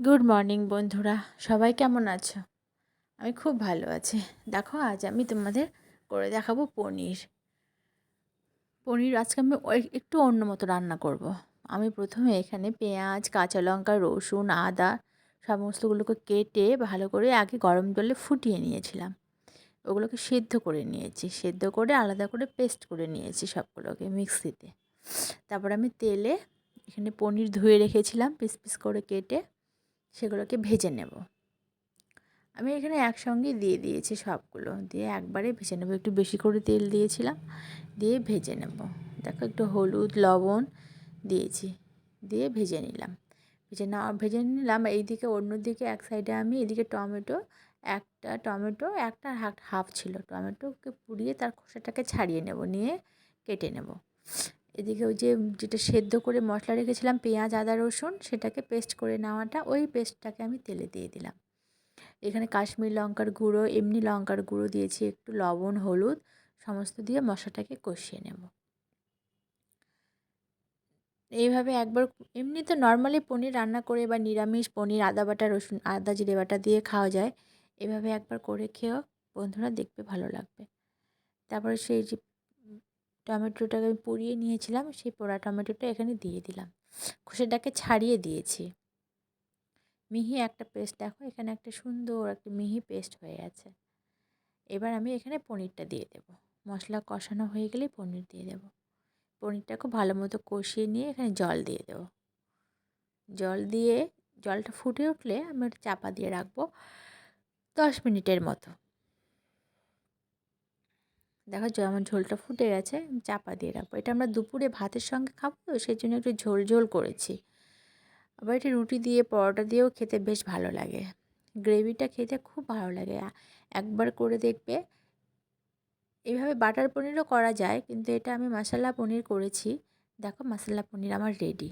Good morning বন্ধুরা। সবাই কেমন আছো? আমি খুব ভালো আছি। দেখো, আজ আমি তোমাদের করে দেখাবো পনির। পনির আজকে আমি একটু অন্য মতো রান্না করব। আমি প্রথমে এখানে পেঁয়াজ, কাঁচা লঙ্কা, রসুন, আদা সমস্তগুলোকে কেটে ভালো করে আগে গরম জলে ফুটিয়ে নিয়েছিলাম। ওগুলোকে সেদ্ধ করে নিয়েছি। সেদ্ধ করে আলাদা করে পেস্ট করে নিয়েছি সবগুলোকে মিক্সিতে। তারপর আমি তেলে এখানে পনির ধুয়ে রেখেছিলাম পিস পিস করে কেটে। সেগুলোকে ভেজে নেব। আমি এখানে একসঙ্গে দিয়ে দিয়েছি সবগুলো। দিয়ে একবারে ভেজে নেব। একটু বেশি করে তেল দিয়েছিলাম। দিয়ে ভেজে নেব। দেখো একটু হলুদ, লবণ দিয়েছি। দিয়ে ভেজে নিলাম। ভেজে না, ভেজে নিলাম। এইদিকে অন্যদিকে এক সাইডে আমি এদিকে টমেটো একটা টমেটো একটা হাফ ছিল। টমেটোকে পুড়িয়ে তার খোসাটাকে ছাড়িয়ে নেব। নিয়ে কেটে নেব। এদিকে ওই যে যেটা সেদ্ধ করে মশলা রেখেছিলাম, পেঁয়াজ, আদা, রসুন, সেটাকে পেস্ট করে নেওয়াটা, ওই পেস্টটাকে আমি তেলে দিয়ে দিলাম। এখানে কাশ্মীর লঙ্কার গুঁড়ো, এমনি লঙ্কার গুঁড়ো দিয়েছি, একটু লবণ, হলুদ, সমস্ত দিয়ে মশলাটাকে কষিয়ে নেব। এইভাবে একবার এমনি তো নর্মালি পনির রান্না করে বা নিরামিষ পনির, আদা বাটা, রসুন, আদা, জিরে বাটা দিয়ে খাওয়া যায়, এভাবে একবার করে খেয়েও বন্ধুরা দেখবে ভালো লাগবে। তারপরে সেই যে টমেটোটাকে আমি পুড়িয়ে নিয়েছিলাম, সেই পোড়া টমেটোটা এখানে দিয়ে দিলাম। খোসাটাকে ছাড়িয়ে দিয়েছি। মিহি একটা পেস্ট, দেখো এখানে একটা সুন্দর একটা মিহি পেস্ট হয়ে আছে এবার আমি এখানে পনিরটা দিয়ে দেব। মশলা কষানো হয়ে গেলে পনির দিয়ে দেব। পনিরটা খুব ভালো মতো কষিয়ে নিয়ে এখানে জল দিয়ে দেব। জল দিয়ে, জলটা ফুটে উঠলে আমি চাপা দিয়ে রাখব দশ মিনিটের মতো। দেখো আমার ঝোলটা ফুটে গেছে চাপা দিয়ে রাখব। এটা আমরা দুপুরে ভাতের সঙ্গে খাব, তো সেই জন্য একটু ঝোল ঝোল করেছি। আবার এটা রুটি দিয়ে, পরোটা দিয়েও খেতে বেশ ভালো লাগে। গ্রেভিটা খেতে খুব ভালো লাগে। একবার করে দেখবে। এইভাবে বাটার পনিরও করা যায়, কিন্তু এটা আমি মশলা পনির করেছি। দেখো মশলা পনির আমার রেডি